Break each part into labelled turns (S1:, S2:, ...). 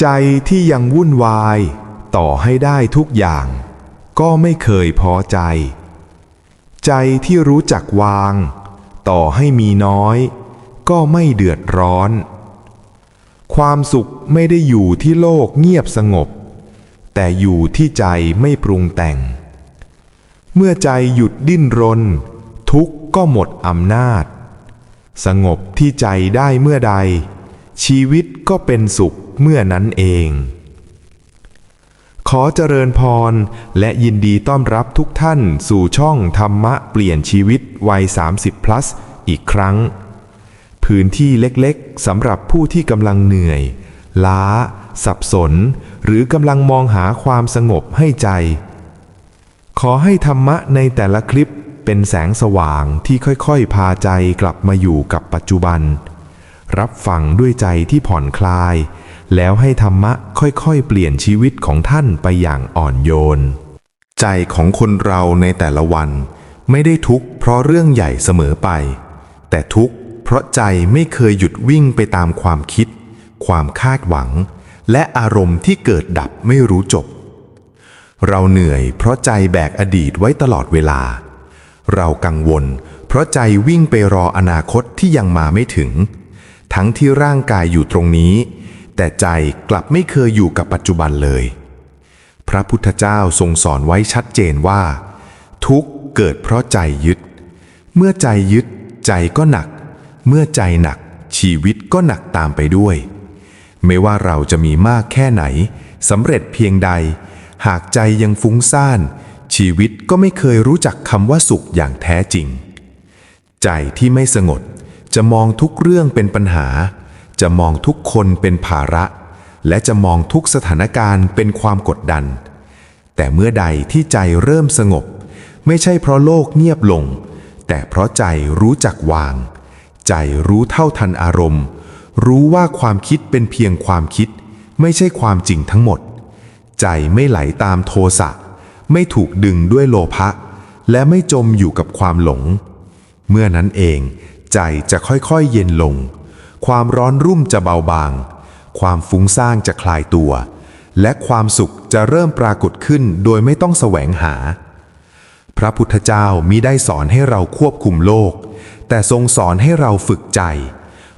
S1: ใจที่ยังวุ่นวาย ต่อให้ได้ทุกอย่าง ก็ไม่เคยพอใจ ใจที่รู้จักวาง ต่อให้มีน้อย ก็ไม่เดือดร้อน ความสุขไม่ได้อยู่ที่โลกเงียบสงบ แต่อยู่ที่ใจไม่ปรุงแต่ง เมื่อใจหยุดดิ้นรน ทุกข์ก็หมดอำนาจ สงบที่ใจได้เมื่อใด ชีวิตก็เป็นสุข เมื่อนั้นเอง ขอเจริญพรและยินดีต้อนรับทุกท่านสู่ช่องธรรมะเปลี่ยนชีวิตวัย 30 plus อีกครั้ง พื้นที่เล็กๆสำหรับผู้ที่กำลังเหนื่อย ล้า สับสน หรือกำลังมองหาความสงบให้ใจ ขอให้ธรรมะในแต่ละคลิปเป็นแสงสว่างที่ค่อยๆ พาใจกลับมาอยู่กับปัจจุบัน รับฟังด้วยใจที่ผ่อนคลาย แล้วให้ธรรมะค่อยๆ เปลี่ยนชีวิตของท่านไปอย่างอ่อนโยน ใจของคนเราในแต่ละวัน ไม่ได้ทุกข์เพราะเรื่องใหญ่เสมอไป แต่ทุกข์เพราะใจไม่เคยหยุดวิ่งไปตามความคิด ความคาดหวัง และอารมณ์ที่เกิดดับไม่รู้จบ เราเหนื่อยเพราะใจแบกอดีตไว้ตลอดเวลา เรากังวล เพราะใจวิ่งไปรออนาคตที่ยังมาไม่ถึง ทั้งที่ร่างกายอยู่ตรงนี้ แต่ใจกลับไม่เคยอยู่กับปัจจุบันเลย พระพุทธเจ้าทรงสอนไว้ชัดเจนว่า ทุกข์เกิดเพราะใจยึด เมื่อใจยึด ใจก็หนัก เมื่อใจหนัก ชีวิตก็หนักตามไปด้วย ไม่ว่าเราจะมีมากแค่ไหนสำเร็จเพียงใด หากใจยังฟุ้งซ่าน ชีวิตก็ไม่เคยรู้จักคำว่าสุขอย่างแท้จริง ใจที่ไม่สงบจะมองทุกเรื่องเป็นปัญหา จะมองทุกคนเป็นภาระ และจะมองทุกสถานการณ์เป็นความกดดัน แต่เมื่อใดที่ใจเริ่มสงบ ไม่ใช่เพราะโลกเงียบลง แต่เพราะใจรู้จักวาง ใจรู้เท่าทันอารมณ์ รู้ว่าความคิดเป็นเพียงความคิด ไม่ใช่ความจริงทั้งหมด ใจไม่ไหลตามโทสะไม่ถูกดึงด้วยโลภะและไม่จมอยู่กับความหลง เมื่อนั้นเอง ใจจะค่อยๆเย็นลง ความร้อนรุ่มจะเบาบาง ความฟุ้งซ่านจะคลายตัว และความสุขจะเริ่มปรากฏขึ้นโดยไม่ต้องแสวงหา พระพุทธเจ้ามิได้สอนให้เราควบคุมโลก แต่ทรงสอนให้เราฝึกใจ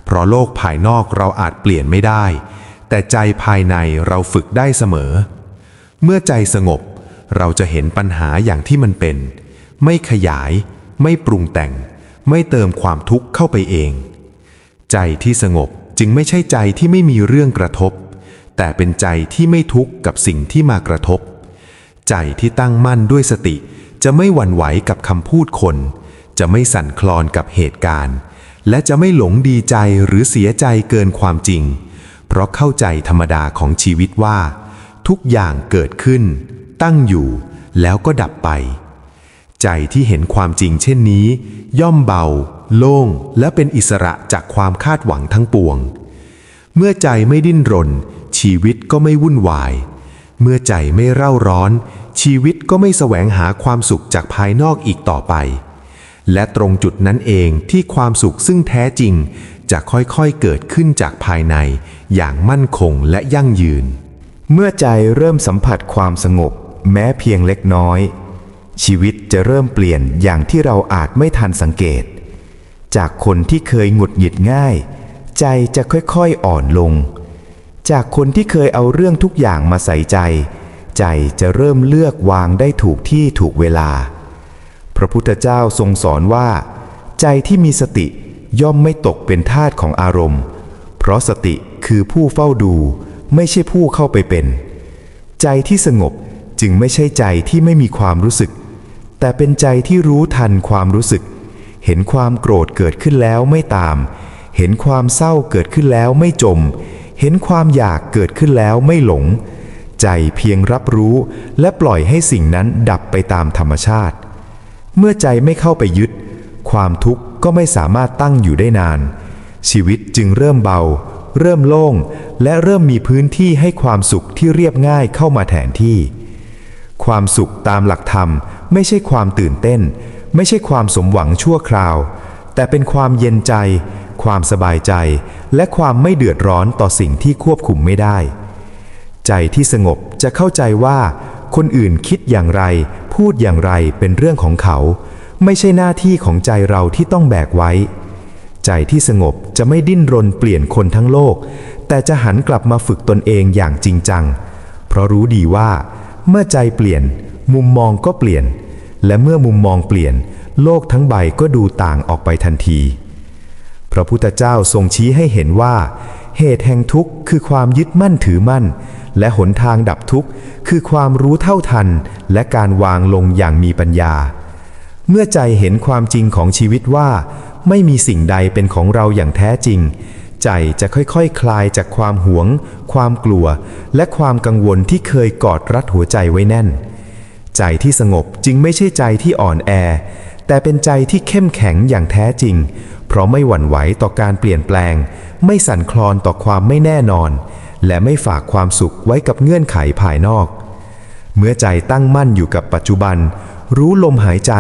S1: เพราะโลกภายนอกเราอาจเปลี่ยนไม่ได้ แต่ใจภายในเราฝึกได้เสมอ เมื่อใจสงบเราจะเห็นปัญหาอย่างที่มันเป็น ไม่ขยาย ไม่ปรุงแต่ง ไม่เติมความทุกข์เข้าไปเอง ใจที่สงบจึงไม่ใช่ใจที่ไม่มีเรื่องกระทบ แต่เป็นใจที่ไม่ทุกข์กับสิ่งที่มากระทบ ใจที่ตั้งมั่นด้วยสติ จะไม่หวั่นไหวกับคำพูดคน จะไม่สั่นคลอนกับเหตุการณ์ และจะไม่หลงดีใจหรือเสียใจเกินความจริง เพราะเข้าใจธรรมดาของชีวิตว่า ทุกอย่างเกิดขึ้น ตั้งอยู่ แล้วก็ดับไป ใจที่เห็นความจริงเช่นนี้ ย่อมเบา โล่ง และเป็นอิสระจากความคาดหวังทั้งปวง เมื่อใจไม่ดิ้นรน ชีวิตก็ไม่วุ่นวาย เมื่อใจไม่เร่าร้อน ชีวิตก็ไม่แสวงหาความสุขจากภายนอกอีกต่อไป และตรงจุดนั้นเองที่ความสุขซึ่งแท้จริง จะค่อยๆเกิดขึ้นจากภายใน อย่างมั่นคงและยั่งยืน
S2: เมื่อใจเริ่มสัมผัสความสงบ แม้เพียงเล็กน้อย ชีวิตจะเริ่มเปลี่ยนอย่างที่เราอาจไม่ทันสังเกต จากคนที่เคยหงุดหงิดง่าย ใจจะค่อยๆอ่อนลง จากคนที่เคยเอาเรื่องทุกอย่างมาใส่ใจ ใจจะเริ่มเลือกวางได้ถูกที่ถูกเวลา พระพุทธเจ้าทรงสอนว่า ใจที่มีสติย่อมไม่ตกเป็นทาสของอารมณ์ เพราะสติคือผู้เฝ้าดูไม่ใช่ผู้เข้าไปเป็น ใจที่สงบจึงไม่ใช่ใจที่ไม่มีความรู้สึก แต่เป็นใจที่รู้ทันความรู้สึก เห็นความโกรธเกิดขึ้นแล้วไม่ตาม เห็นความเศร้าเกิดขึ้นแล้วไม่จม เห็นความอยากเกิดขึ้นแล้วไม่หลง ใจเพียงรับรู้และปล่อยให้สิ่งนั้นดับไปตามธรรมชาติ เมื่อใจไม่เข้าไปยึด ความทุกข์ก็ไม่สามารถตั้งอยู่ได้นาน ชีวิตจึงเริ่มเบา เริ่มโล่ง และเริ่มมีพื้นที่ให้ความสุขที่เรียบง่ายเข้ามาแทนที่ ความสุขตามหลักธรรม ไม่ใช่ความตื่นเต้น ไม่ใช่ความสมหวังชั่วคราว แต่เป็นความเย็นใจ ความสบายใจ และความไม่เดือดร้อนต่อสิ่งที่ควบคุมไม่ได้ ใจที่สงบจะเข้าใจว่า คนอื่นคิดอย่างไร พูดอย่างไรเป็นเรื่องของเขา ไม่ใช่หน้าที่ของใจเราที่ต้องแบกไว้ ใจที่สงบจะไม่ดิ้นรนเปลี่ยนคนทั้งโลก แต่จะหันกลับมาฝึกตนเองอย่างจริงจัง เพราะรู้ดีว่า เมื่อใจเปลี่ยน มุมมองก็เปลี่ยน และเมื่อมุมมองเปลี่ยน โลกทั้งใบก็ดูต่างออกไปทันที พระพุทธเจ้าทรงชี้ให้เห็นว่า เหตุแห่งทุกข์คือความยึดมั่นถือมั่น และหนทางดับทุกข์คือความรู้เท่าทัน และการวางลงอย่างมีปัญญา เมื่อใจเห็นความจริงของชีวิตว่า ไม่มีสิ่งใดเป็นของเราอย่างแท้จริง ใจจะค่อยๆคคลายจากความหวง ความกลัว และความกังวลที่เคยกอดรัดหัวใจไว้แน่น ใจที่สงบจึงไม่ใช่ใจที่อ่อนแอ แต่เป็นใจที่เข้มแข็งอย่างแท้จริง เพราะไม่หวั่นไหวต่อการเปลี่ยนแปลง ไม่สั่นคลอนต่อความไม่แน่นอน และไม่ฝากความสุขไว้กับเงื่อนไขภายนอก เมื่อใจตั้งมั่นอยู่กับปัจจุบัน รู้ลมหายใจ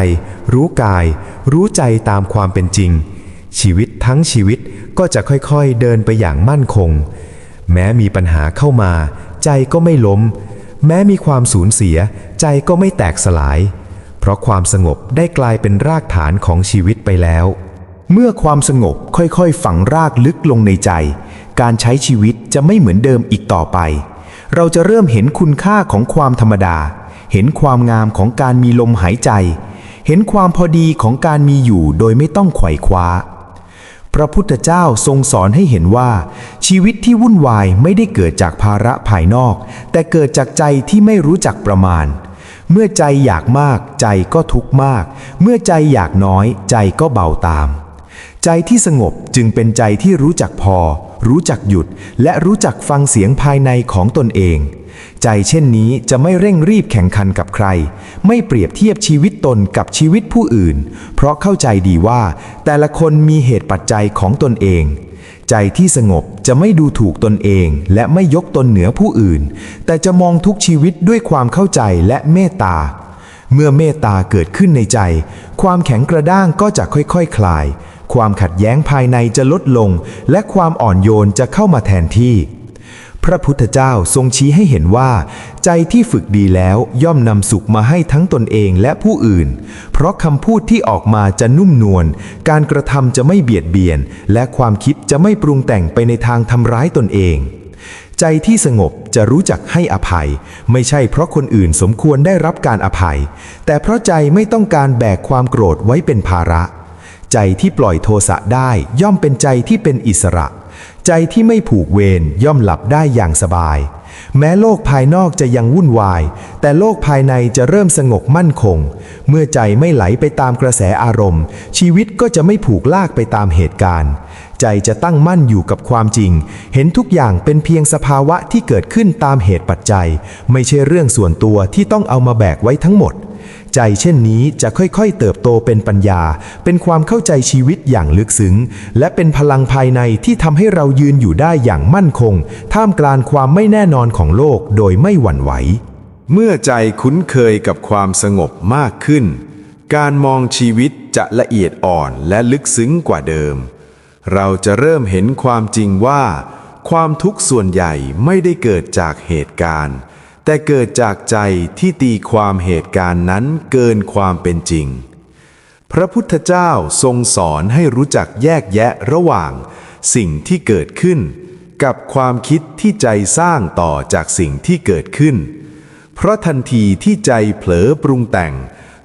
S2: รู้กาย รู้ใจตามความเป็นจริง ชีวิตทั้งชีวิตก็จะค่อยๆเดินไปอย่างมั่นคง แม้มีปัญหาเข้ามา ใจก็ไม่ล้ม แม้มีความสูญเสีย ใจก็ไม่แตกสลาย เพราะความสงบได้กลายเป็นรากฐานของชีวิตไปแล้ว
S3: เมื่อความสงบค่อยๆ ฝังรากลึกลงในใจ การใช้ชีวิตจะไม่เหมือนเดิมอีกต่อไป เราจะเริ่มเห็นคุณค่าของความธรรมดา เห็นความงามของการมีลมหายใจ เห็นความพอดีของการมีอยู่โดยไม่ต้องไขว่คว้าพระพุทธเจ้าทรงสอนให้เห็นว่า ชีวิตที่วุ่นวายไม่ได้เกิดจากภาระภายนอก แต่เกิดจากใจที่ไม่รู้จักประมาณ เมื่อใจอยากมากใจก็ทุกข์มาก เมื่อใจอยากน้อยใจก็เบาตาม ใจที่สงบจึงเป็นใจที่รู้จักพอ รู้จักหยุด และรู้จักฟังเสียงภายในของตนเอง ใจเช่นนี้จะไม่เร่งรีบแข่งขันกับใคร ไม่เปรียบเทียบชีวิตตนกับชีวิตผู้อื่น เพราะเข้าใจดีว่า แต่ละคนมีเหตุปัจจัยของตนเอง ใจที่สงบจะไม่ดูถูกตนเองและไม่ยกตนเหนือผู้อื่น แต่จะมองทุกชีวิตด้วยความเข้าใจและเมตตา เมื่อเมตตาเกิดขึ้นในใจ ความแข็งกระด้างก็จะค่อยๆคคลาย ความขัดแย้งภายในจะลดลง และความอ่อนโยนจะเข้ามาแทนที่ พระพุทธเจ้าทรงชี้ให้เห็นว่า ใจที่ฝึกดีแล้วย่อมนำสุขมาให้ทั้งตนเองและผู้อื่น เพราะคำพูดที่ออกมาจะนุ่มนวล การกระทำจะไม่เบียดเบียน และความคิดจะไม่ปรุงแต่งไปในทางทำร้ายตนเอง ใจที่สงบจะรู้จักให้อภัย ไม่ใช่เพราะคนอื่นสมควรได้รับการอภัย แต่เพราะใจไม่ต้องการแบกความโกรธไว้เป็นภาระ ใจที่ปล่อยโทสะได้ย่อมเป็นใจที่เป็นอิสระ ใจที่ไม่ผูกเวรย่อมหลับได้อย่างสบาย แม้โลกภายนอกจะยังวุ่นวาย แต่โลกภายในจะเริ่มสงบมั่นคง เมื่อใจไม่ไหลไปตามกระแสอารมณ์ ชีวิตก็จะไม่ผูกลากไปตามเหตุการณ์ ใจจะตั้งมั่นอยู่กับความจริง เห็นทุกอย่างเป็นเพียงสภาวะที่เกิดขึ้นตามเหตุปัจจัย ไม่ใช่เรื่องส่วนตัวที่ต้องเอามาแบกไว้ทั้งหมด ใจเช่นนี้จะค่อยๆ เติบโตเป็นปัญญา เป็นความเข้าใจชีวิตอย่างลึกซึ้ง และเป็นพลังภายในที่ทำให้เรายืนอยู่ได้อย่างมั่นคง ท่ามกลางความไม่แน่นอนของโลกโดยไม่หวั่นไหว
S1: เมื่อใจคุ้นเคยกับความสงบมากขึ้น การมองชีวิตจะละเอียดอ่อนและลึกซึ้งกว่าเดิม เราจะเริ่มเห็นความจริงว่า ความทุกข์ส่วนใหญ่ไม่ได้เกิดจากเหตุการณ์ แต่เกิดจากใจที่ตีความเหตุการณ์นั้นเกินความเป็นจริง พระพุทธเจ้าทรงสอนให้รู้จักแยกแยะระหว่าง สิ่งที่เกิดขึ้น กับความคิดที่ใจสร้างต่อจากสิ่งที่เกิดขึ้น เพราะทันทีที่ใจเผลอปรุงแต่ง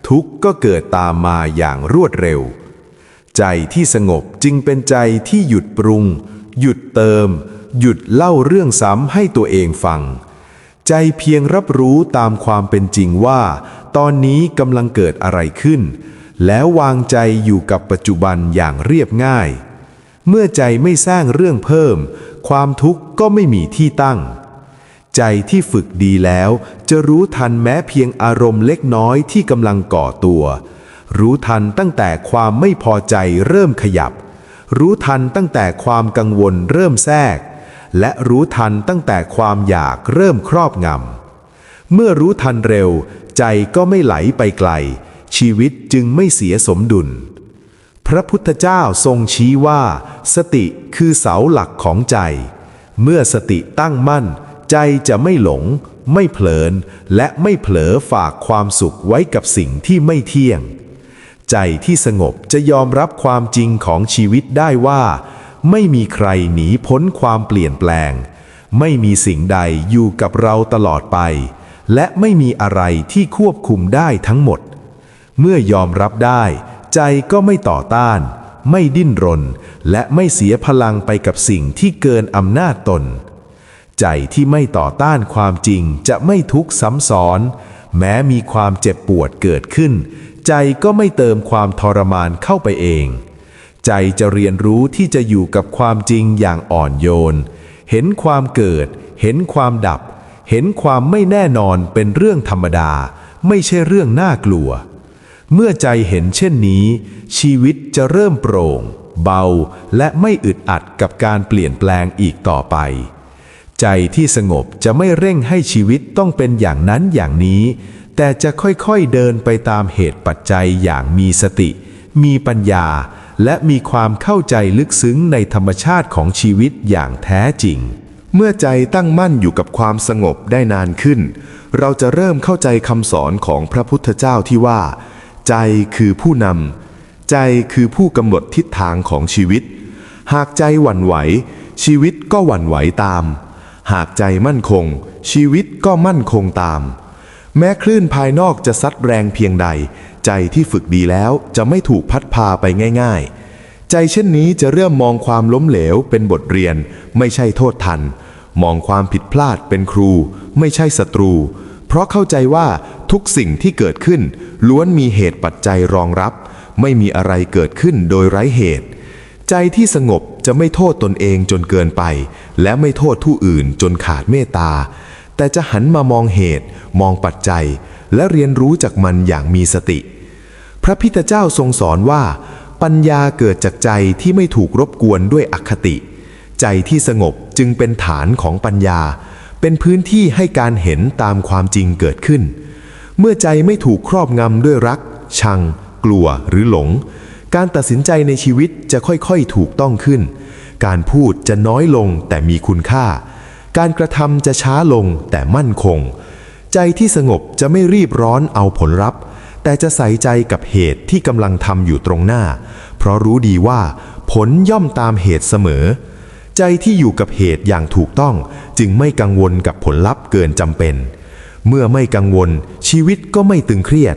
S1: ทุกข์ก็เกิดตามมาอย่างรวดเร็ว ใจที่สงบจึงเป็นใจที่หยุดปรุง หยุดเติม หยุดเล่าเรื่องซ้ำให้ตัวเองฟัง ใจเพียงรับรู้ตามความเป็นจริงว่า ตอนนี้กำลังเกิดอะไรขึ้น แล้ววางใจอยู่กับปัจจุบันอย่างเรียบง่าย เมื่อใจไม่สร้างเรื่องเพิ่ม ความทุกข์ก็ไม่มีที่ตั้ง ใจที่ฝึกดีแล้ว จะรู้ทันแม้เพียงอารมณ์เล็กน้อยที่กำลังก่อตัว รู้ทันตั้งแต่ความไม่พอใจเริ่มขยับ รู้ทันตั้งแต่ความกังวลเริ่มแทรก และรู้ทันตั้งแต่ความอยากเริ่มครอบงำ เมื่อรู้ทันเร็ว ใจก็ไม่ไหลไปไกล ชีวิตจึงไม่เสียสมดุล พระพุทธเจ้าทรงชี้ว่า สติคือเสาหลักของใจ เมื่อสติตั้งมั่น ใจจะไม่หลง ไม่เผลอและไม่เผลอฝากความสุขไว้กับสิ่งที่ไม่เที่ยง ใจที่สงบจะยอมรับความจริงของชีวิตได้ว่า ไม่มีใครหนีพ้นความเปลี่ยนแปลง ไม่มีสิ่งใดอยู่กับเราตลอดไป และไม่มีอะไรที่ควบคุมได้ทั้งหมด เมื่อยอมรับได้ ใจก็ไม่ต่อต้าน ไม่ดิ้นรน และไม่เสียพลังไปกับสิ่งที่เกินอำนาจตน ใจที่ไม่ต่อต้านความจริงจะไม่ทุกข์ซ้ำซ้อน แม้มีความเจ็บปวดเกิดขึ้น ใจก็ไม่เติมความทรมานเข้าไปเอง ใจจะเรียนรู้ที่จะอยู่กับความจริงอย่างอ่อนโยน เห็นความเกิด เห็นความดับ เห็นความไม่แน่นอนเป็นเรื่องธรรมดา ไม่ใช่เรื่องน่ากลัว เมื่อใจเห็นเช่นนี้ ชีวิตจะเริ่มโปร่ง เบา และไม่อึดอัดกับการเปลี่ยนแปลงอีกต่อไป ใจที่สงบจะไม่เร่งให้ชีวิตต้องเป็นอย่างนั้นอย่างนี้ แต่จะค่อยๆเดินไปตามเหตุปัจจัยอย่างมีสติ มีปัญญา และมีความเข้าใจลึกซึ้งในธรรมชาติของชีวิตอย่างแท้จริง
S4: เมื่อใจตั้งมั่นอยู่กับความสงบได้นานขึ้น เราจะเริ่มเข้าใจคำสอนของพระพุทธเจ้าที่ว่า ใจคือผู้นำใจคือผู้กำหนดทิศทางของชีวิต หากใจหวั่นไหว ชีวิตก็หวั่นไหวตาม หากใจมั่นคง ชีวิตก็มั่นคงตาม แม้คลื่นภายนอกจะซัดแรงเพียงใด ใจที่ฝึกดีแล้วจะไม่ถูกพัดพาไปง่าย ๆ ใจเช่นนี้จะเริ่มมองความล้มเหลวเป็นบทเรียน ไม่ใช่โทษทัน มองความผิดพลาดเป็นครู ไม่ใช่ศัตรู เพราะเข้าใจว่าทุกสิ่งที่เกิดขึ้น ล้วนมีเหตุปัจจัยรองรับ ไม่มีอะไรเกิดขึ้นโดยไร้เหตุ ใจที่สงบจะไม่โทษตนเองจนเกินไป และไม่โทษผู้อื่นจนขาดเมตตาแต่จะหันมามองเหตุ มองปัจจัย และเรียนรู้จากมันอย่างมีสติ พระพิตเจ้าทรงสอนว่า ปัญญาเกิดจากใจที่ไม่ถูกรบกวนด้วยอคติ ใจที่สงบจึงเป็นฐานของปัญญา เป็นพื้นที่ให้การเห็นตามความจริงเกิดขึ้น เมื่อใจไม่ถูกครอบงำด้วยรัก ชัง กลัวหรือหลง การตัดสินใจในชีวิตจะค่อยๆถูกต้องขึ้น การพูดจะน้อยลงแต่มีคุณค่าการกระทำจะช้าลงแต่มั่นคง ใจที่สงบจะไม่รีบร้อนเอาผลลัพธ์ แต่จะใส่ใจกับเหตุที่กำลังทำอยู่ตรงหน้า เพราะรู้ดีว่า ผลย่อมตามเหตุเสมอ ใจที่อยู่กับเหตุอย่างถูกต้อง จึงไม่กังวลกับผลลัพธ์เกินจำเป็น เมื่อไม่กังวล ชีวิตก็ไม่ตึงเครียด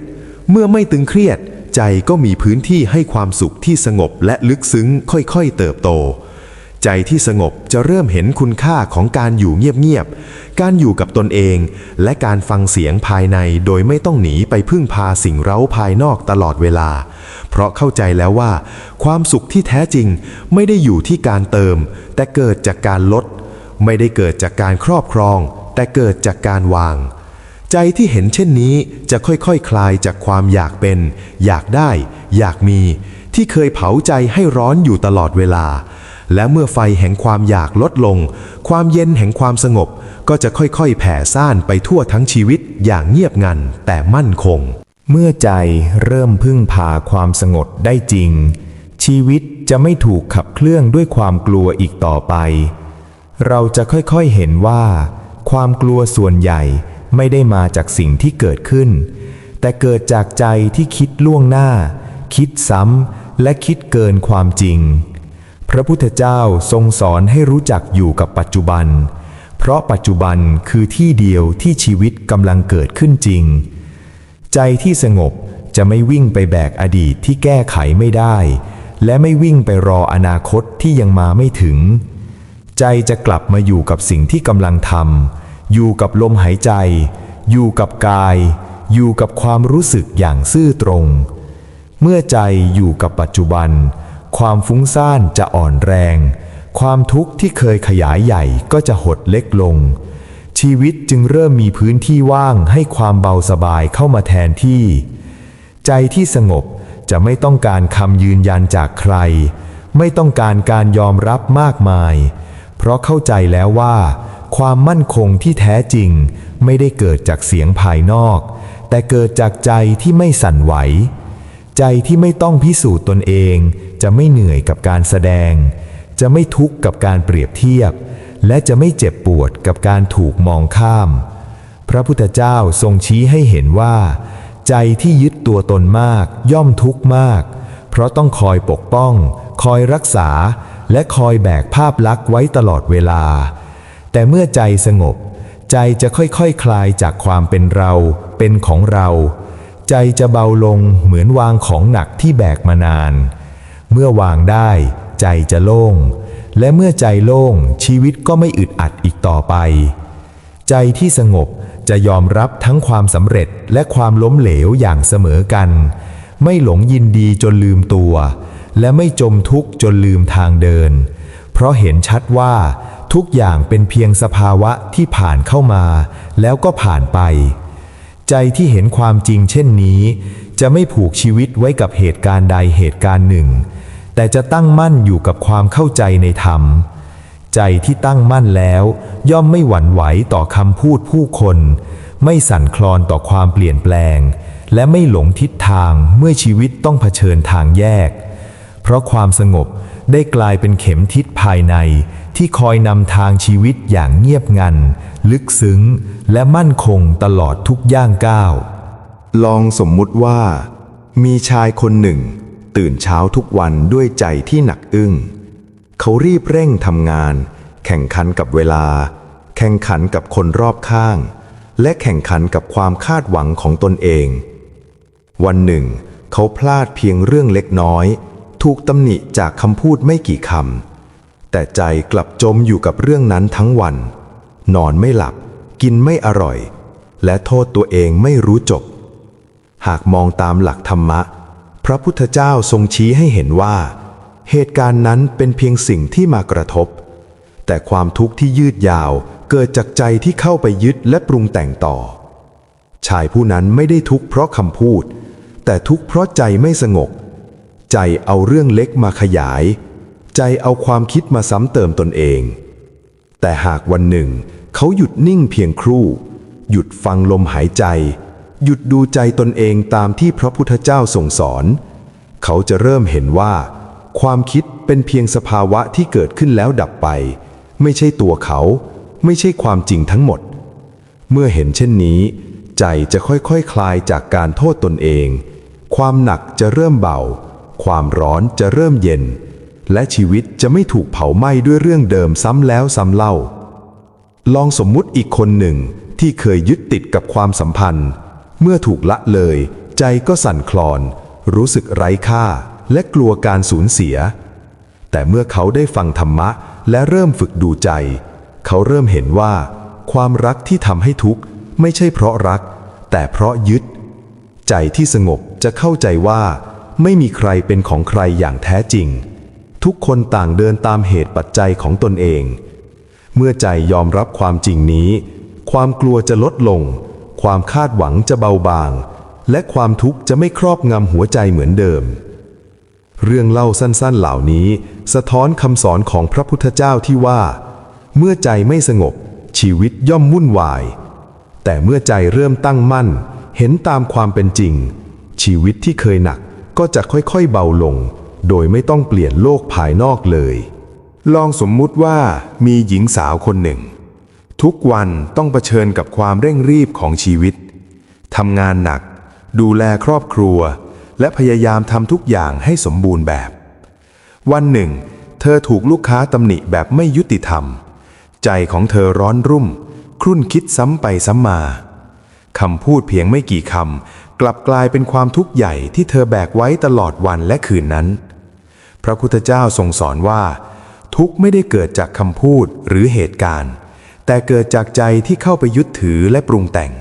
S4: เมื่อไม่ตึงเครียด ใจก็มีพื้นที่ให้ความสุขที่สงบและลึกซึ้งค่อยๆเติบโต ใจที่สงบจะเริ่มเห็นคุณค่าของการอยู่เงียบๆ การอยู่กับตนเอง และการฟังเสียงภายในโดยไม่ต้องหนีไปพึ่งพาสิ่งเร้าภายนอกตลอดเวลา เพราะเข้าใจแล้วว่า ความสุขที่แท้จริงไม่ได้อยู่ที่การเติม แต่เกิดจากการลด ไม่ได้เกิดจากการครอบครอง แต่เกิดจากการวาง ใจที่เห็นเช่นนี้จะค่อยๆคคลายจากความอยากเป็น อยากได้ อยากมี ที่เคยเผาใจให้ร้อนอยู่ตลอดเวลา และเมื่อไฟแห่งความอยากลดลง ความเย็นแห่งความสงบ ก็จะค่อยๆ แผ่ซ่านไปทั่วทั้งชีวิตอย่างเงียบงันแต่มั่นคง
S2: เมื่อใจเริ่มพึ่งพาความสงบได้จริง ชีวิตจะไม่ถูกขับเคลื่อนด้วยความกลัวอีกต่อไป เราจะค่อยๆเห็นว่า ความกลัวส่วนใหญ่ไม่ได้มาจากสิ่งที่เกิดขึ้น แต่เกิดจากใจที่คิดล่วงหน้า คิดซ้ำและคิดเกินความจริง พระพุทธเจ้าทรงสอนให้รู้จักอยู่กับปัจจุบัน เพราะปัจจุบันคือที่เดียวที่ชีวิตกำลังเกิดขึ้นจริง ใจที่สงบจะไม่วิ่งไปแบกอดีตที่แก้ไขไม่ได้ และไม่วิ่งไปรออนาคตที่ยังมาไม่ถึง ใจจะกลับมาอยู่กับสิ่งที่กำลังทำอยู่กับลมหายใจ อยู่กับกาย อยู่กับความรู้สึกอย่างซื่อตรง เมื่อใจอยู่กับปัจจุบัน ความฟุ้งซ่านจะอ่อนแรง ความทุกข์ที่เคยขยายใหญ่ก็จะหดเล็กลง ชีวิตจึงเริ่มมีพื้นที่ว่างให้ความเบาสบายเข้ามาแทนที่ ใจที่สงบจะไม่ต้องการคำยืนยันจากใคร ไม่ต้องการการยอมรับมากมาย เพราะเข้าใจแล้วว่า ความมั่นคงที่แท้จริง ไม่ได้เกิดจากเสียงภายนอก แต่เกิดจากใจที่ไม่สั่นไหว ใจที่ไม่ต้องพิสูจน์ตนเอง จะไม่เหนื่อยกับการแสดง จะไม่ทุกข์กับการเปรียบเทียบ
S3: และจะไม่เจ็บปวดกับการถูกมองข้าม พระพุทธเจ้าทรงชี้ให้เห็นว่า ใจที่ยึดตัวตนมากย่อมทุกข์มาก เพราะต้องคอยปกป้อง คอยรักษา และคอยแบกภาพลักษณ์ไว้ตลอดเวลา แต่เมื่อใจสงบ ใจจะค่อยๆคคลายจากความเป็นเรา เป็นของเรา ใจจะเบาลงเหมือนวางของหนักที่แบกมานาน เมื่อวางได้ใจจะโล่ง และเมื่อใจโล่งชีวิตก็ไม่อึดอัดอีกต่อไป ใจที่สงบจะยอมรับทั้งความสำเร็จและความล้มเหลวอย่างเสมอกัน ไม่หลงยินดีจนลืมตัว และไม่จมทุกข์จนลืมทางเดิน เพราะเห็นชัดว่าทุกอย่างเป็นเพียงสภาวะที่ผ่านเข้ามา แล้วก็ผ่านไป ใจที่เห็นความจริงเช่นนี้ จะไม่ผูกชีวิตไว้กับเหตุการณ์ใดเหตุการณ์หนึ่ง แต่จะตั้งมั่นอยู่กับความเข้าใจในธรรม ใจที่ตั้งมั่นแล้ว ย่อมไม่หวั่นไหวต่อคำพูดผู้คน ไม่สั่นคลอนต่อความเปลี่ยนแปลง และไม่หลงทิศทางเมื่อชีวิตต้องเผชิญทางแยก เพราะความสงบ ได้กลายเป็นเข็มทิศภายในที่คอยนำทางชีวิตอย่างเงียบงัน ลึกซึ้ง และมั่นคงตลอดทุกย่างก้าว
S4: ลองสมมุติว่า มีชายคนหนึ่ง ตื่นเช้าทุกวันด้วยใจที่หนักอึ้ง เขารีบเร่งทำงาน แข่งขันกับเวลา แข่งขันกับคนรอบข้าง และแข่งขันกับความคาดหวังของตนเอง วันหนึ่ง เขาพลาดเพียงเรื่องเล็กน้อย ถูกตำหนิจากคำพูดไม่กี่คำแต่ใจกลับจมอยู่กับเรื่องนั้นทั้งวัน นอนไม่หลับ กินไม่อร่อย และโทษตัวเองไม่รู้จบ หากมองตามหลักธรรมะ พระพุทธเจ้าทรงชี้ให้เห็นว่า เหตุการณ์นั้นเป็นเพียงสิ่งที่มากระทบ แต่ความทุกข์ที่ยืดยาวเกิดจากใจที่เข้าไปยึดและปรุงแต่งต่อ ชายผู้นั้นไม่ได้ทุกข์เพราะคำพูด แต่ทุกข์เพราะใจไม่สงบ ใจเอาเรื่องเล็กมาขยาย ใจเอาความคิดมาซ้ำเติมตนเอง แต่หากวันหนึ่ง เขาหยุดนิ่งเพียงครู่ หยุดฟังลมหายใจ หยุดดูใจตนเองตามที่พระพุทธเจ้าทรงสอน เขาจะเริ่มเห็นว่า ความคิดเป็นเพียงสภาวะที่เกิดขึ้นแล้วดับไป ไม่ใช่ตัวเขา ไม่ใช่ความจริงทั้งหมด เมื่อเห็นเช่นนี้ ใจจะค่อยๆคคลายจากการโทษตนเอง ความหนักจะเริ่มเบา ความร้อนจะเริ่มเย็น และชีวิตจะไม่ถูกเผาไหม้ด้วยเรื่องเดิมซ้ำแล้วซ้ำเล่า ลองสมมุติอีกคนหนึ่งที่เคยยึดติดกับความสัมพันธ์ เมื่อถูกละเลย ใจก็สั่นคลอน รู้สึกไร้ค่า และกลัวการสูญเสีย แต่เมื่อเขาได้ฟังธรรมะและเริ่มฝึกดูใจ เขาเริ่มเห็นว่า ความรักที่ทำให้ทุกข์ไม่ใช่เพราะรัก แต่เพราะยึด ใจที่สงบจะเข้าใจว่า ไม่มีใครเป็นของใครอย่างแท้จริง ทุกคนต่างเดินตามเหตุปัจจัยของตนเอง เมื่อใจยอมรับความจริงนี้ ความกลัวจะลดลง ความคาดหวังจะเบาบาง และความทุกข์จะไม่ครอบงำหัวใจเหมือนเดิม เรื่องเล่าสั้นๆเหล่านี้ สะท้อนคำสอนของพระพุทธเจ้าที่ว่า เมื่อใจไม่สงบ ชีวิตย่อมวุ่นวาย แต่เมื่อใจเริ่มตั้งมั่น เห็นตามความเป็นจริง ชีวิตที่เคยหนัก ก็จะค่อยๆเบาลง โดยไม่ต้องเปลี่ยนโลกภายนอกเลย ลองสมมุติว่ามีหญิงสาวคนหนึ่ง ทุกวันต้องเผชิญกับความเร่งรีบของชีวิตทำงานหนัก ดูแลครอบครัว และพยายามทำทุกอย่างให้สมบูรณ์แบบ วันหนึ่ง เธอถูกลูกค้าตำหนิแบบไม่ยุติธรรม ใจของเธอร้อนรุ่ม ครุ่นคิดซ้ำไปซ้ำมาคำพูดเพียงไม่กี่คำ กลับกลายเป็นความทุกข์ใหญ่ที่เธอแบกไว้ตลอดวันและคืนนั้น พระพุทธเจ้าทรงสอนว่า ทุกข์ไม่ได้เกิดจากคำพูดหรือเหตุการณ์ แต่เกิดจากใจที่เข้าไปยึดถือและปรุงแต่ง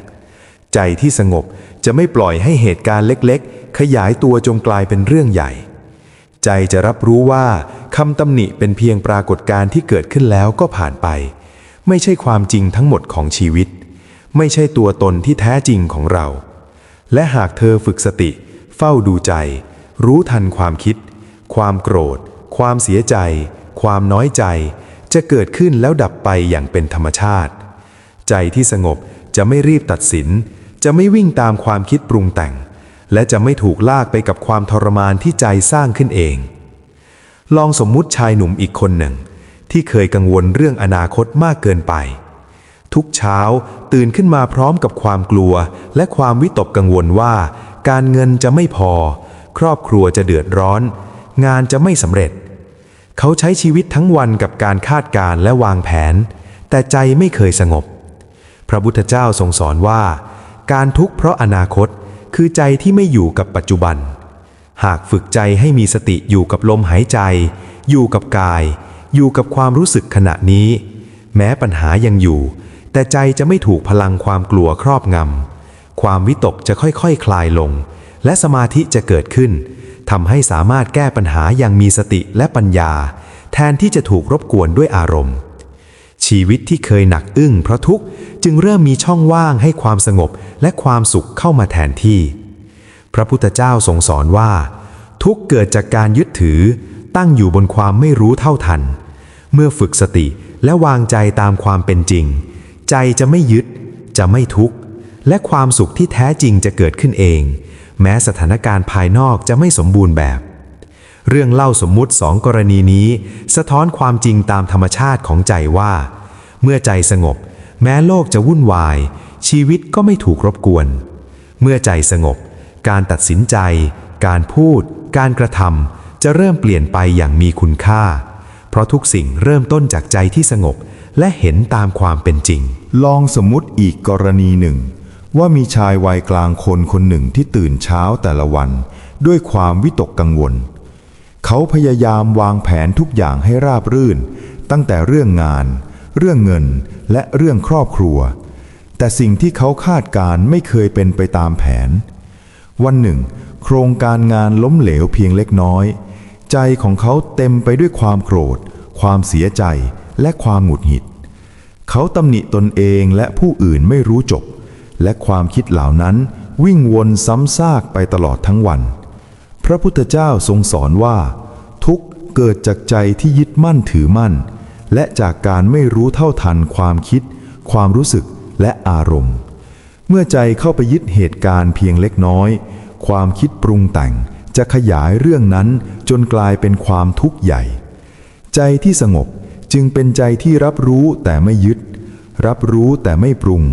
S4: ใจที่สงบจะไม่ปล่อยให้เหตุการณ์เล็กๆ ขยายตัวจงกลายเป็นเรื่องใหญ่ ใจจะรับรู้ว่าคำตำหนิเป็นเพียงปรากฏการณ์ที่เกิดขึ้นแล้วก็ผ่านไป ไม่ใช่ความจริงทั้งหมดของชีวิต ไม่ใช่ตัวตนที่แท้จริงของเรา และหากเธอฝึกสติ เฝ้าดูใจ รู้ทันความคิด ความโกรธ ความเสียใจ ความน้อยใจ จะเกิดขึ้นแล้วดับไปอย่างเป็นธรรมชาติ ใจที่สงบจะไม่รีบตัดสิน จะไม่วิ่งตามความคิดปรุงแต่ง และจะไม่ถูกลากไปกับความทรมานที่ใจสร้างขึ้นเอง ลองสมมุติชายหนุ่มอีกคนหนึ่ง
S1: ที่เคยกังวลเรื่องอนาคตมากเกินไป ทุกเช้าตื่นขึ้นมาพร้อมกับความกลัว และความวิตกกังวลว่า การเงินจะไม่พอ ครอบครัวจะเดือดร้อน งานจะไม่สำเร็จ เขาใช้ชีวิตทั้งวันกับการคาดการณ์และวางแผน แต่ใจไม่เคยสงบ พระพุทธเจ้าทรงสอนว่า การทุกข์เพราะอนาคตคือใจที่ไม่อยู่กับปัจจุบัน หากฝึกใจให้มีสติอยู่กับลมหายใจ อยู่กับกาย อยู่กับความรู้สึกขณะนี้ แม้ปัญหายังอยู่ แต่ใจจะไม่ถูกพลังความกลัวครอบงำ ความวิตกจะค่อยๆคคลายลง และสมาธิจะเกิดขึ้นทำให้สามารถแก้ปัญหาอย่างมีสติและปัญญา แทนที่จะถูกรบกวนด้วยอารมณ์ ชีวิตที่เคยหนักอึ้งเพราะทุกข์จึงเริ่มมีช่องว่างให้ความสงบและความสุขเข้ามาแทนที่ พระพุทธเจ้าทรงสอนว่า ทุกข์เกิดจากการยึดถือ ตั้งอยู่บนความไม่รู้เท่าทัน เมื่อฝึกสติและวางใจตามความเป็นจริง ใจจะไม่ยึด จะไม่ทุกข์ และความสุขที่แท้จริงจะเกิดขึ้นเอง แม้สถานการณ์ภายนอกจะไม่สมบูรณ์แบบ เรื่องเล่าสมมุติสองกรณีนี้ สะท้อนความจริงตามธรรมชาติของใจว่า เมื่อใจสงบ แม้โลกจะวุ่นวาย ชีวิตก็ไม่ถูกรบกวน เมื่อใจสงบ การตัดสินใจ การพูด การกระทำจะเริ่มเปลี่ยนไปอย่างมีคุณค่า เพราะทุกสิ่งเริ่มต้นจากใจที่สงบ และเห็นตามความเป็นจริง
S3: ลองสมมุติอีกกรณีหนึ่ง ว่ามีชายวัยกลางคนคนหนึ่งที่ตื่นเช้าแต่ละวัน ด้วยความวิตกกังวล เขาพยายามวางแผนทุกอย่างให้ราบรื่น ตั้งแต่เรื่องงาน เรื่องเงินและเรื่องครอบครัว แต่สิ่งที่เขาคาดการณ์ไม่เคยเป็นไปตามแผน วันหนึ่ง โครงการงานล้มเหลวเพียงเล็กน้อย ใจของเขาเต็มไปด้วยความโกรธ ความเสียใจ และความหงุดหงิด เขาตำหนิตนเองและผู้อื่นไม่รู้จบ และความคิดเหล่านั้นวิ่งวนซ้ำซากไปตลอดทั้งวัน พระพุทธเจ้าทรงสอนว่า ทุกเกิดจากใจที่ยึดมั่นถือมั่น และจากการไม่รู้เท่าทันความคิด ความรู้สึกและอารมณ์ เมื่อใจเข้าไปยึดเหตุการณ์เพียงเล็กน้อย ความคิดปรุงแต่งจะขยายเรื่องนั้นจนกลายเป็นความทุกข์ใหญ่ ใจที่สงบ จึงเป็นใจที่รับรู้แต่ไม่ยึด รับรู้แต่ไม่ปรุง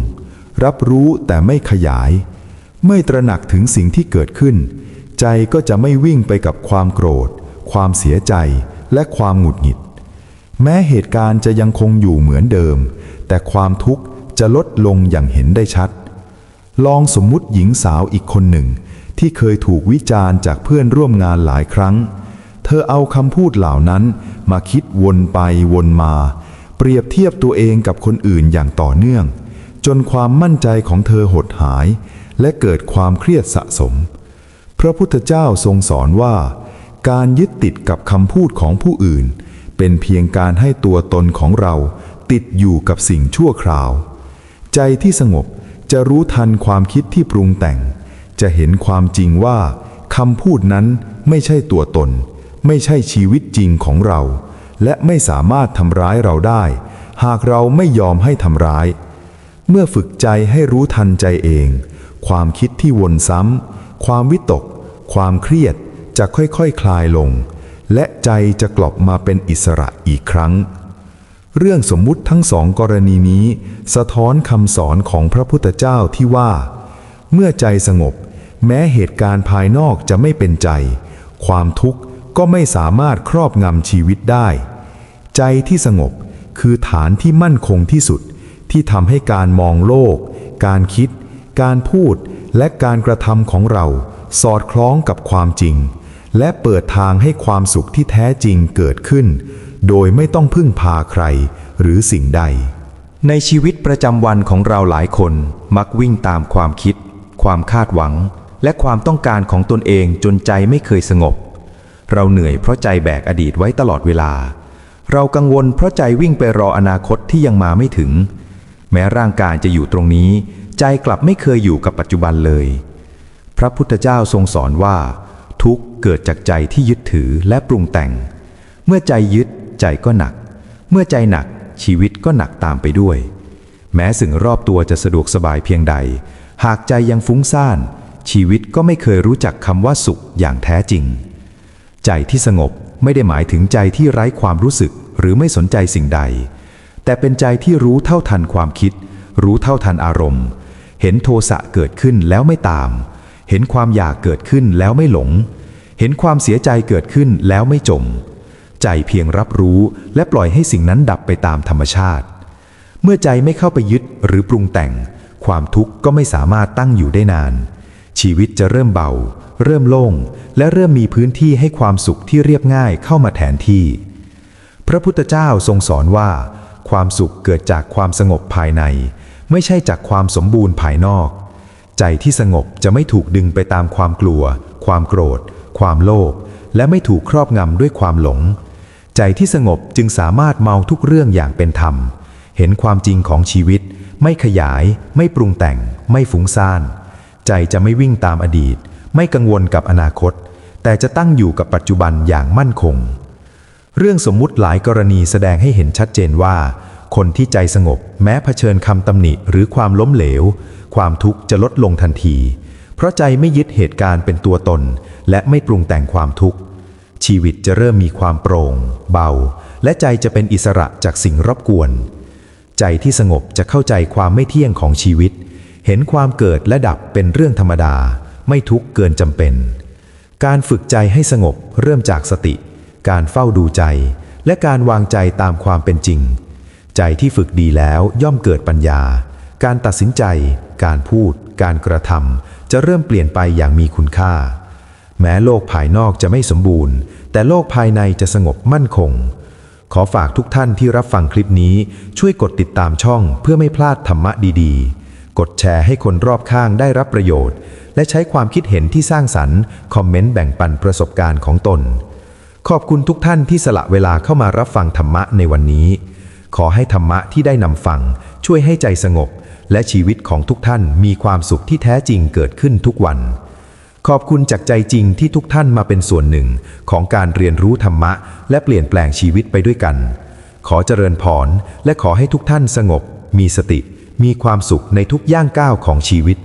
S3: รับรู้แต่ไม่ขยาย ไม่ตระหนักถึงสิ่งที่เกิดขึ้น ใจก็จะไม่วิ่งไปกับความโกรธ ความเสียใจและความหงุดหงิด แม้เหตุการณ์จะยังคงอยู่เหมือนเดิม แต่ความทุกข์จะลดลงอย่างเห็นได้ชัด ลองสมมุติหญิงสาวอีกคนหนึ่ง ที่เคยถูกวิจารณ์จากเพื่อนร่วมงานหลายครั้ง เธอเอาคำพูดเหล่านั้นมาคิดวนไปวนมา เปรียบเทียบตัวเองกับคนอื่นอย่างต่อเนื่อง จนความมั่นใจของเธอหดหาย และเกิดความเครียดสะสม พระพุทธเจ้าทรงสอนว่า การยึดติดกับคำพูดของผู้อื่น เป็นเพียงการให้ตัวตนของเราติดอยู่กับสิ่งชั่วคราว ใจที่สงบจะรู้ทันความคิดที่ปรุงแต่ง จะเห็นความจริงว่าคำพูดนั้นไม่ใช่ตัวตน ไม่ใช่ชีวิตจริงของเรา และไม่สามารถทำร้ายเราได้ หากเราไม่ยอมให้ทำร้าย เมื่อฝึกใจให้รู้ทันใจเอง ความคิดที่วนซ้ำ ความวิตก ความเครียดจะค่อยๆคคลายลง และใจจะกลับมาเป็นอิสระอีกครั้ง เรื่องสมมุติทั้งสองกรณีนี้ สะท้อนคำสอนของพระพุทธเจ้าที่ว่า เมื่อใจสงบ แม้เหตุการณ์ภายนอกจะไม่เป็นใจ ความทุกข์ ก็ไม่สามารถครอบงำชีวิตได้ ใจที่สงบคือฐานที่มั่นคงที่สุด ที่ทำให้การมองโลก การคิด การพูด และการกระทำของเรา สอดคล้องกับความจริง และเปิดทางให้ความสุขที่แท้จริงเกิดขึ้น โดยไม่ต้องพึ่งพาใครหรือสิ่งใด
S2: ในชีวิตประจำวันของเราหลายคนมักวิ่งตามความคิด ความคาดหวัง และความต้องการของตนเองจนใจไม่เคยสงบ เราเหนื่อยเพราะใจแบกอดีตไว้ตลอดเวลา เรากังวลเพราะใจวิ่งไปรออนาคตที่ยังมาไม่ถึง แม้ร่างกายจะอยู่ตรงนี้ ใจกลับไม่เคยอยู่กับปัจจุบันเลย พระพุทธเจ้าทรงสอนว่า ทุกเกิดจากใจที่ยึดถือและปรุงแต่ง เมื่อใจยึดใจก็หนัก เมื่อใจหนักชีวิตก็หนักตามไปด้วย แม้สิ่งรอบตัวจะสะดวกสบายเพียงใด หากใจยังฟุ้งซ่านชีวิตก็ไม่เคยรู้จักคำว่าสุขอย่างแท้จริง ใจที่สงบไม่ได้หมายถึงใจที่ไร้ความรู้สึก
S3: หรือไม่สนใจสิ่งใด แต่เป็นใจที่รู้เท่าทันความคิด รู้เท่าทันอารมณ์ เห็นโทสะเกิดขึ้นแล้วไม่ตาม เห็นความอยากเกิดขึ้นแล้วไม่หลง เห็นความเสียใจเกิดขึ้นแล้วไม่จม ใจเพียงรับรู้และปล่อยให้สิ่งนั้นดับไปตามธรรมชาติ เมื่อใจไม่เข้าไปยึดหรือปรุงแต่ง ความทุกข์ก็ไม่สามารถตั้งอยู่ได้นาน ชีวิตจะเริ่มเบา เริ่มโล่ง และเริ่มมีพื้นที่ให้ความสุขที่เรียบง่ายเข้ามาแทนที่ พระพุทธเจ้าทรงสอนว่า ความสุขเกิดจากความสงบภายใน ไม่ใช่จากความสมบูรณ์ภายนอก ใจที่สงบจะไม่ถูกดึงไปตามความกลัว ความโกรธ ความโลภและไม่ถูกครอบงำด้วยความหลง ใจที่สงบจึงสามารถเมาทุกเรื่องอย่างเป็นธรรม เห็นความจริงของชีวิต ไม่ขยาย ไม่ปรุงแต่ง ไม่ฟุ้งซ่าน ใจจะไม่วิ่งตามอดีต ไม่กังวลกับอนาคต แต่จะตั้งอยู่กับปัจจุบันอย่างมั่นคง เรื่องสมมุติหลายกรณีแสดงให้เห็นชัดเจนว่า คนที่ใจสงบ แม้เผชิญคำตำหนิหรือความล้มเหลว ความทุกข์จะลดลงทันที เพราะใจไม่ยึดเหตุการณ์เป็นตัวตน และไม่ปรุงแต่งความทุกข์ ชีวิตจะเริ่มมีความโปร่ง เบา และใจจะเป็นอิสระจากสิ่งรบกวน ใจที่สงบจะเข้าใจความไม่เที่ยงของชีวิต เห็นความเกิดและดับเป็นเรื่องธรรมดา ไม่ทุกเกินจำเป็น การฝึกใจให้สงบเริ่มจากสติ การเฝ้าดูใจ และการวางใจตามความเป็นจริง ใจที่ฝึกดีแล้วย่อมเกิดปัญญา การตัดสินใจ การพูด การกระทำจะเริ่มเปลี่ยนไปอย่างมีคุณค่า แม้โลกภายนอกจะไม่สมบูรณ์ แต่โลกภายในจะสงบมั่นคงขอฝากทุกท่านที่รับฟังคลิปนี้ช่วยกดติดตามช่องเพื่อไม่พลาดธรรมะดีๆ กดแชร์ให้คนรอบข้างได้รับประโยชน์ และใช้ความคิดเห็นที่สร้างสรรค์คอมเมนต์แบ่งปันประสบการณ์ของตน ขอบคุณทุกท่านที่สละเวลาเข้ามารับฟังธรรมะในวันนี้ ขอให้ธรรมะที่ได้นำฟัง ช่วยให้ใจสงบ และชีวิตของทุกท่านมีความสุขที่แท้จริงเกิดขึ้นทุกวัน ขอบคุณจากใจจริงที่ทุกท่านมาเป็นส่วนหนึ่ง ของการเรียนรู้ธรรมะ และเปลี่ยนแปลงชีวิตไปด้วยกัน ขอเจริญพรและขอให้ทุกท่านสงบ มีสติ มีความสุขในทุกย่างก้าวของชีวิต